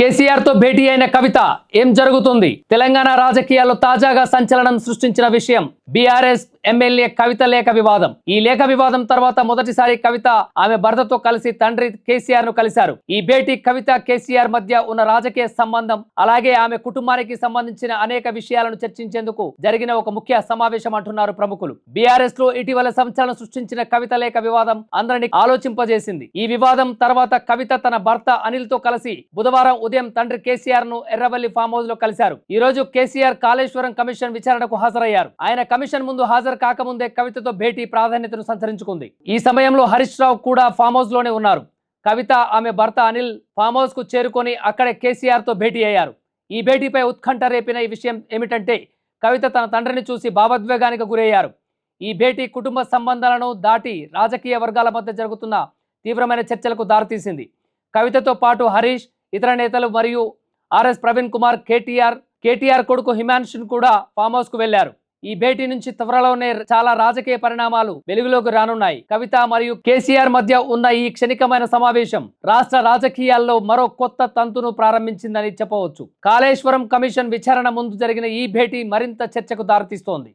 కేసీఆర్తో భేటీ అయిన కవిత ఏం జరుగుతుంది? తెలంగాణ రాజకీయాల్లో తాజాగా సంచలనం సృష్టించిన విషయం బీఆర్ఎస్ ఎమ్మెల్యే కవిత లేఖ వివాదం. ఈ లేఖ వివాదం తర్వాత మొదటిసారి కవిత ఆమె భర్తతో కలిసి తండ్రి కేసీఆర్ను కలిశారు. ఈ భేటీ కవిత కేసీఆర్ మధ్య ఉన్న రాజకీయ సంబంధం అలాగే ఆమె కుటుంబానికి సంబంధించిన అనేక విషయాలను చర్చించేందుకు జరిగిన ఒక ముఖ్య సమావేశం అంటున్నారు ప్రముఖులు. బీఆర్ఎస్లో ఇటీవల సంచలనం సృష్టించిన కవిత లేఖ వివాదం అందరినీ ఆలోచింపజేసింది. ఈ వివాదం తర్వాత కవిత తన భర్త అనిల్తో కలిసి బుధవారం ఉదయం తండ్రి కేసీఆర్ను ఎర్రవల్లి ఫామ్ హౌస్లో కలిశారు. ఈ రోజు కేసీఆర్ కాళేశ్వరం కమిషన్ విచారణకు హాజరయ్యారు. ఆయన కమిషన్ ముందు హాజరు కాకముందే కవితతో భేటీ ప్రాధాన్యతను సంతరించుకుంది. ఈ సమయంలో హరీష్ రావు కూడా ఫామ్ హౌస్లోనే ఉన్నారు. కవిత ఆమె భర్త అనిల్ ఫామ్ హౌస్కు చేరుకొని అక్కడే కేసీఆర్తో భేటీ అయ్యారు. ఈ భేటీపై ఉత్కంఠ రేపిన ఈ విషయం ఏమిటంటే కవిత తన తండ్రిని చూసి భావోద్వేగానికి గురయ్యారు. ఈ భేటీ కుటుంబ సంబంధాలను దాటి రాజకీయ వర్గాల మధ్య జరుగుతున్న తీవ్రమైన చర్చలకు దారితీసింది. కవితతో పాటు హరీష్ ఇతర నేతలు మరియు RS Praveen Kumar KTR KTR కొడుకు హిమాన్షున్ కూడా ఫామ్ హౌస్కు వెళ్ళారు ఈ భేటీ నుంచి త్వరలోనే చాలా రాజకీయ పరిణామాలు వెలుగులోకి రానున్నాయి. కవిత మరియు కేసీఆర్ మధ్య ఉన్న ఈ క్షణికమైన సమావేశం రాష్ట్ర రాజకీయాల్లో మరో కొత్త తంతును ప్రారంభించిందని చెప్పవచ్చు. కాళేశ్వరం కమిషన్ విచారణ ముందు జరిగిన ఈ భేటీ మరింత చర్చకు దారితీస్తోంది.